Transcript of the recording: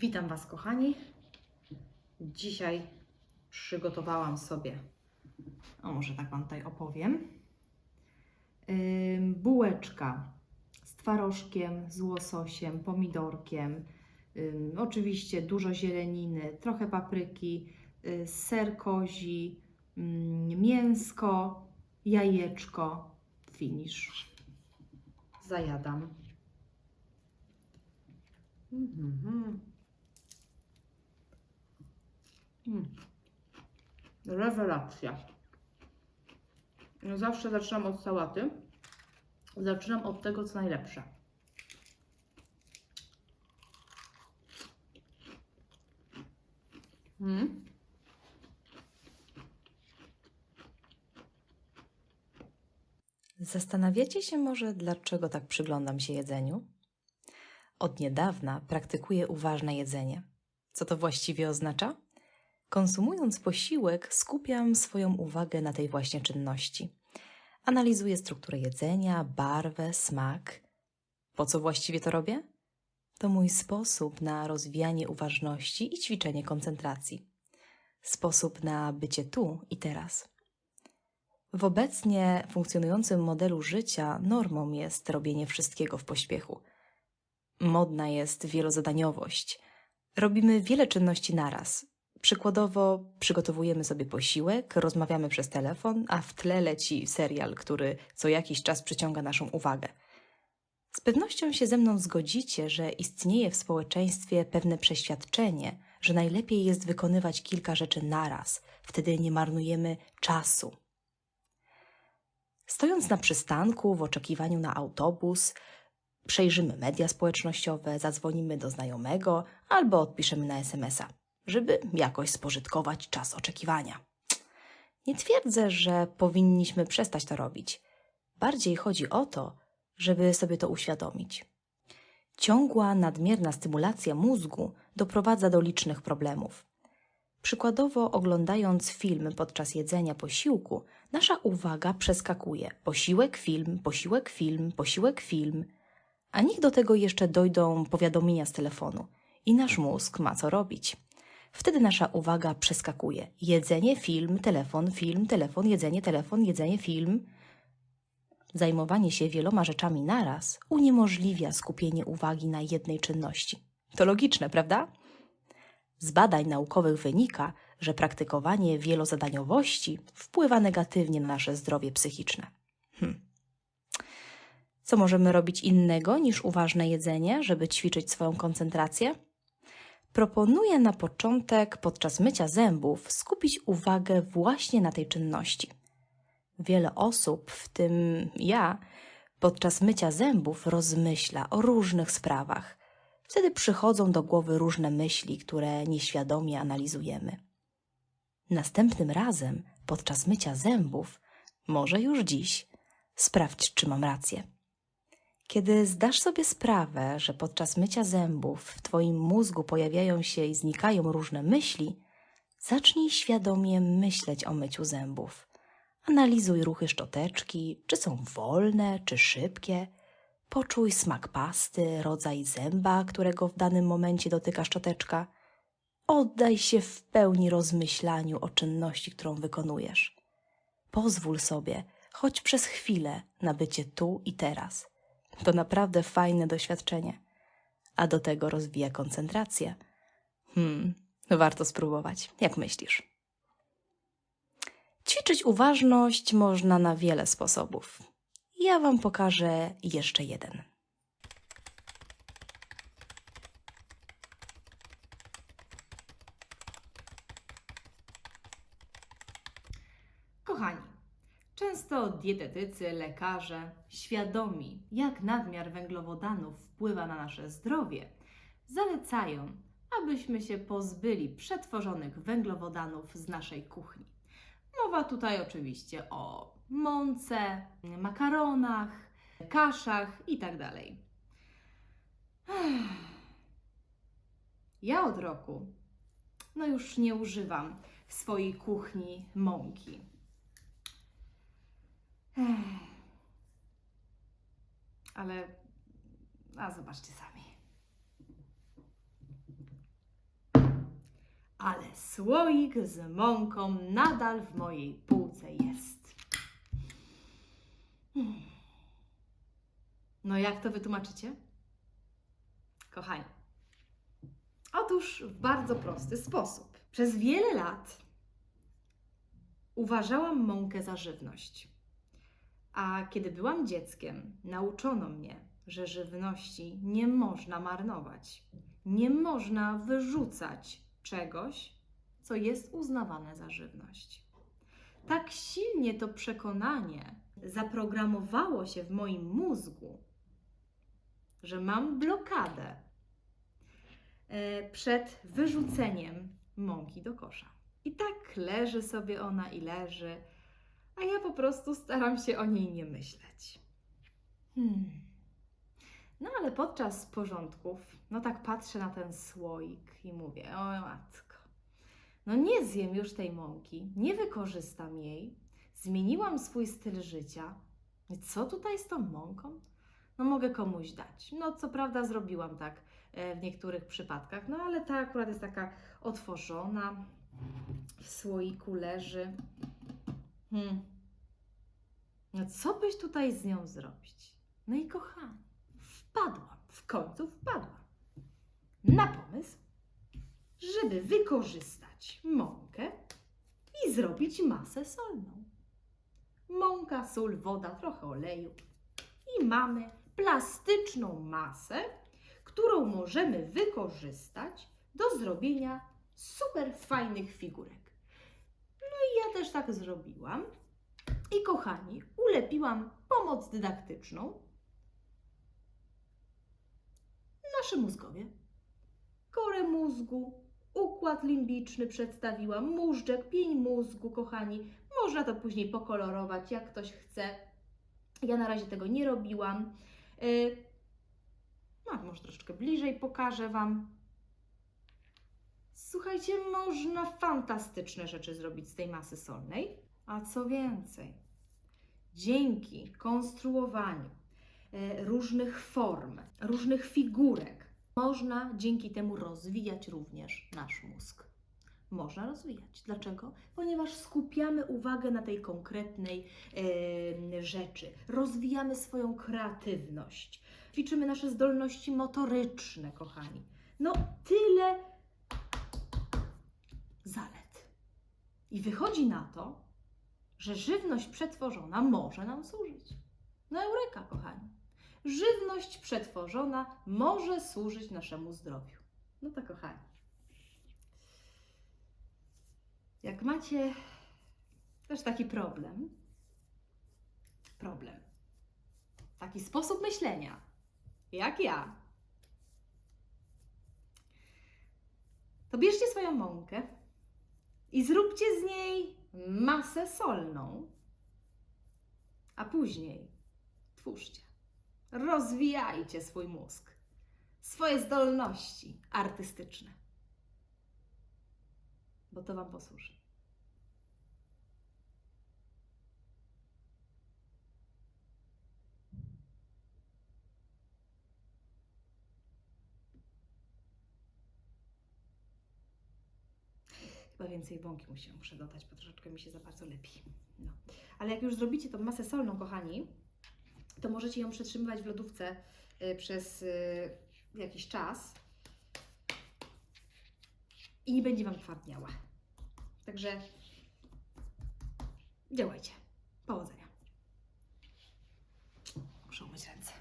Witam Was, kochani. Dzisiaj przygotowałam sobie, o może tak Wam tutaj opowiem, Ym, bułeczka z twarożkiem, z łososiem, pomidorkiem, ym, oczywiście dużo zieleniny, trochę papryki, y, ser kozi, ym, mięsko, jajeczko, finish. Zajadam. Mhm. Mm. Rewelacja. Zawsze zaczynam od sałaty. Zaczynam od tego, co najlepsze. Mm. Zastanawiacie się może, dlaczego tak przyglądam się jedzeniu? Od niedawna praktykuję uważne jedzenie. Co to właściwie oznacza? Konsumując posiłek, skupiam swoją uwagę na tej właśnie czynności. Analizuję strukturę jedzenia, barwę, smak. Po co właściwie to robię? To mój sposób na rozwijanie uważności i ćwiczenie koncentracji. Sposób na bycie tu i teraz. W obecnie funkcjonującym modelu życia normą jest robienie wszystkiego w pośpiechu. Modna jest wielozadaniowość. Robimy wiele czynności naraz. Przykładowo przygotowujemy sobie posiłek, rozmawiamy przez telefon, a w tle leci serial, który co jakiś czas przyciąga naszą uwagę. Z pewnością się ze mną zgodzicie, że istnieje w społeczeństwie pewne przeświadczenie, że najlepiej jest wykonywać kilka rzeczy naraz, wtedy nie marnujemy czasu. Stojąc na przystanku w oczekiwaniu na autobus, przejrzymy media społecznościowe, zadzwonimy do znajomego albo odpiszemy na SMS-a, żeby jakoś spożytkować czas oczekiwania. Nie twierdzę, że powinniśmy przestać to robić. Bardziej chodzi o to, żeby sobie to uświadomić. Ciągła, nadmierna stymulacja mózgu doprowadza do licznych problemów. Przykładowo, oglądając film podczas jedzenia posiłku, nasza uwaga przeskakuje posiłek, film, posiłek, film, posiłek, film, a niech do tego jeszcze dojdą powiadomienia z telefonu i nasz mózg ma co robić. Wtedy nasza uwaga przeskakuje jedzenie, film, telefon, film, telefon, jedzenie, telefon, jedzenie, film. Zajmowanie się wieloma rzeczami naraz uniemożliwia skupienie uwagi na jednej czynności. To logiczne, prawda? Z badań naukowych wynika, że praktykowanie wielozadaniowości wpływa negatywnie na nasze zdrowie psychiczne. Hm. Co możemy robić innego niż uważne jedzenie, żeby ćwiczyć swoją koncentrację? Proponuję na początek podczas mycia zębów skupić uwagę właśnie na tej czynności. Wiele osób, w tym ja, podczas mycia zębów rozmyśla o różnych sprawach. Wtedy przychodzą do głowy różne myśli, które nieświadomie analizujemy. Następnym razem, podczas mycia zębów, może już dziś, sprawdź, czy mam rację. Kiedy zdasz sobie sprawę, że podczas mycia zębów w Twoim mózgu pojawiają się i znikają różne myśli, zacznij świadomie myśleć o myciu zębów. Analizuj ruchy szczoteczki, czy są wolne, czy szybkie. Poczuj smak pasty, rodzaj zęba, którego w danym momencie dotyka szczoteczka. Oddaj się w pełni rozmyślaniu o czynności, którą wykonujesz. Pozwól sobie, choć przez chwilę, na bycie tu i teraz. To naprawdę fajne doświadczenie, a do tego rozwija koncentrację. Hmm, warto spróbować. Jak myślisz? Ćwiczyć uważność można na wiele sposobów. Ja Wam pokażę jeszcze jeden. Kochani, często dietetycy, lekarze, świadomi jak nadmiar węglowodanów wpływa na nasze zdrowie, zalecają, abyśmy się pozbyli przetworzonych węglowodanów z naszej kuchni. Mowa tutaj oczywiście o mące, makaronach, kaszach itd. Ja od roku no już nie używam w swojej kuchni mąki. Ale, a zobaczcie sami. ale słoik z mąką nadal w mojej półce jest. Hmm. No jak to wytłumaczycie? Kochani, otóż w bardzo prosty sposób. Przez wiele lat uważałam mąkę za żywność. A kiedy byłam dzieckiem, nauczono mnie, że żywności nie można marnować. Nie można wyrzucać czegoś, co jest uznawane za żywność. Tak silnie to przekonanie zaprogramowało się w moim mózgu, że mam blokadę e, przed wyrzuceniem mąki do kosza. I tak leży sobie ona i leży, a ja po prostu staram się o niej nie myśleć. Hmm. No ale podczas porządków, no tak patrzę na ten słoik i mówię, o matko, no nie zjem już tej mąki, nie wykorzystam jej, zmieniłam swój styl życia. Co tutaj z tą mąką? No mogę komuś dać. No co prawda zrobiłam tak e, w niektórych przypadkach, no ale ta akurat jest taka otworzona, w słoiku leży. Hmm. No co byś tutaj z nią zrobić? No i kochani, wpadłam, w końcu wpadłam na pomysł, żeby wykorzystać mąkę i zrobić masę solną. Mąka, sól, woda, trochę oleju i mamy plastyczną masę, którą możemy wykorzystać do zrobienia super fajnych figurek. No i ja też tak zrobiłam. I kochani, ulepiłam pomoc dydaktyczną. Nasze mózgowie. Korę mózgu, układ limbiczny przedstawiłam, móżdżek, pień mózgu, kochani. Można to później pokolorować, jak ktoś chce. Ja na razie tego nie robiłam. Yy, no, może troszeczkę bliżej pokażę Wam. Słuchajcie, można fantastyczne rzeczy zrobić z tej masy solnej. A co więcej, dzięki konstruowaniu e, różnych form, różnych figurek, można dzięki temu rozwijać również nasz mózg. Można rozwijać. Dlaczego? Ponieważ skupiamy uwagę na tej konkretnej e, rzeczy, rozwijamy swoją kreatywność, ćwiczymy nasze zdolności motoryczne, kochani. No, tyle zalet. I wychodzi na to, że żywność przetworzona może nam służyć. No eureka, kochani. Żywność przetworzona może służyć naszemu zdrowiu. No to kochani. Jak macie też taki problem, problem, taki sposób myślenia, jak ja, to bierzcie swoją mąkę i zróbcie z niej masę solną, a później twórzcie. Rozwijajcie swój mózg, swoje zdolności artystyczne, bo to Wam posłuży. Chyba więcej bąki muszę, muszę dodać, bo troszeczkę mi się za bardzo lepi. No. Ale jak już zrobicie tą masę solną, kochani, to możecie ją przetrzymywać w lodówce y, przez y, jakiś czas i nie będzie Wam twardniała. Także działajcie. Powodzenia. Muszę umyć ręce.